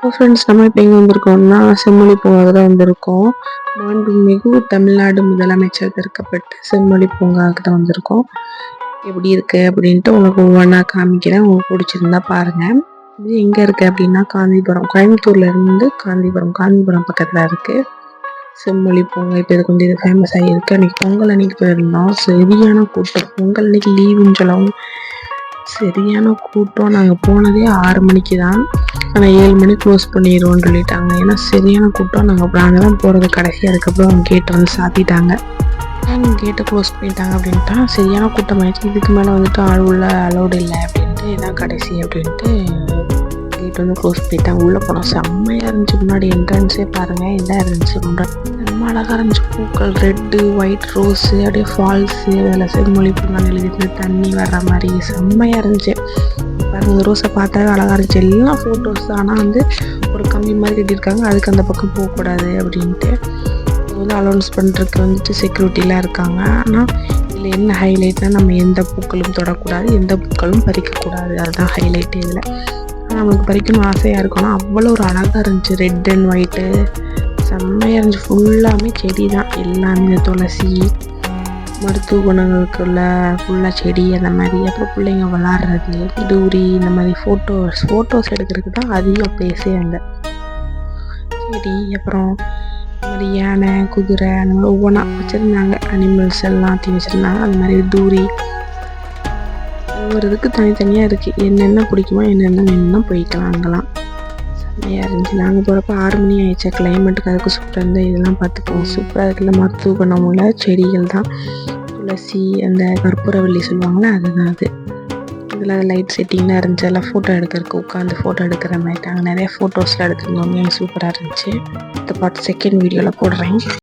Hello friends நம்ம இப்போ எங்கே வந்திருக்கோம்னா செம்மொழி பூங்காவுக்கு தான் வந்திருக்கோம் மாண்புமிகு தமிழ்நாடு முதலமைச்சர் திறக்கப்பட்ட செம்மொழி பூங்காவுக்கு தான் வந்திருக்கோம். எப்படி இருக்குது அப்படின்ட்டு உங்களுக்கு ஒவ்வொன்றா காமிக்கிறேன். உங்களுக்கு பிடிச்சிருந்தா பாருங்கள் இது எங்கே இருக்குது அப்படின்னா காந்திபுரம். கோயம்புத்தூர்லேருந்து காந்திபுரம். காந்திபுரம் பக்கத்தில் இருக்குது செம்மொழி பூங்கா இப்போ இதுக்கு வந்து இது ஃபேமஸ் ஆகியிருக்கு அன்றைக்கி பொங்கல் அன்றைக்கி போயிருந்தோம். சரியான கூட்டம். பொங்கல் அன்றைக்கி லீவுன்னு சொல்லவும். சரியான கூட்டம். நாங்கள் போனதே ஆறு மணிக்கு தான். ஆனால் ஏழு மணிக்கு க்ளோஸ் பண்ணிடுவோம்னு சொல்லிட்டாங்க. ஏன்னா சரியான கூட்டம். நாங்கள் நாங்கள் தான் போகிறது கடைசி. அதுக்கப்புறம் அவங்க கேட்டை வந்து சாத்திட்டாங்க. அவங்க கேட்டை க்ளோஸ் பண்ணிட்டாங்க அப்படின்ட்டா சரியான கூட்டம் ஆயிடுச்சு இதுக்கு மேலே வந்துட்டு ஆள் உள்ள அலௌடு இல்லை அப்படின்ட்டு இதான் கடைசி அப்படின்ட்டு கேட் வந்து க்ளோஸ் பண்ணிட்டாங்க. உள்ளே போனோம் செம்மையாக இருந்துச்சு. முன்னாடி என்ட்ரன்ஸே பாருங்கள் என்ன இருந்துச்சு முன்னாடி ரொம்ப அழகாக இருந்துச்சு. பூக்கள் ரெட்டு ஒயிட் ரோஸு அப்படியே ஃபால்ஸு அதில் செம்மொழி பூங்கான்னு எழுதிட்டு தண்ணி வர்ற மாதிரி. செம்மையாக இருந்துச்சு. பாருங்க ரோஸை பார்த்தாவே அழகாக இருந்துச்சு. எல்லாம் ஃபோட்டோஸ் ஆனால் வந்து ஒரு கம்மி மாதிரி கட்டியிருக்காங்க. அதுக்கு அந்த பக்கம் போகக்கூடாது அப்படின்ட்டு. வந்து அலௌன்ஸ் பண்ணுறதுக்கு வந்துட்டு செக்யூரிட்டிலாம் இருக்காங்க. ஆனால் இதில் என்ன ஹைலைட்னால் நம்ம எந்த பூக்களும் தொடக்கூடாது எந்த பூக்களும் பறிக்கக்கூடாது. அதுதான் ஹைலைட்டு இதில் நம்மளுக்கு பறிக்கணும் ஆசையாக இருக்கணும் அவ்வளோ ஒரு அழகாக இருந்துச்சு. ரெட் அண்ட் ஒயிட்டு செம்மையாக இருந்துச்சு. ஃபுல்லாமே செடி தான். எல்லாமே துளசி மருத்துவ குணங்களுக்குள்ள ஃபுல்லாக செடி அந்த மாதிரி அப்புறம் பிள்ளைங்க விளாட்றது தூரி இந்த மாதிரி ஃபோட்டோஸ் ஃபோட்டோஸ் எடுக்கிறதுக்கு தான் அதிகம் பிளேஸே அங்கே செடி அப்புறம் இந்த மாதிரி யானை குதிரை அந்த மாதிரி ஒவ்வொன்றா வச்சுருந்தாங்க. அனிமல்ஸ் எல்லாத்தையும் வச்சுருந்தாங்க. அந்த மாதிரி தூரி ஒவ்வொரு இதுக்கு தனித்தனியாக இருக்குது என்னென்ன பிடிக்குமோ என்னென்ன வேணும்னா போய்க்கலாம் அங்கெல்லாம். செம்மையாக இருந்துச்சு நாங்கள் போகிறப்ப ஆறு மணி ஆயிடுச்சு. கிளைமேட்டுக்கு அதுக்கு சூப்பராக இருந்தால் இதெல்லாம் பார்த்துப்போம். சூப்பராக இருக்குல்ல மருத்துவ குணமுள்ள செடிகள் தான். துளசி அந்த கற்பூரவள்ளி சொல்லுவாங்களே அதுதான் அது. இதில் லைட் செட்டிங்லாம் இருந்துச்சு. எல்லாம் ஃபோட்டோ எடுக்கிறதுக்கு உட்காந்து ஃபோட்டோ எடுக்கிற மாதிரி. நாங்கள் நிறைய ஃபோட்டோஸ்லாம் எடுத்துருந்தோம். சூப்பராக இருந்துச்சு. இந்த பாட்டு செகண்ட் வீடியோவில் போடுறேன்.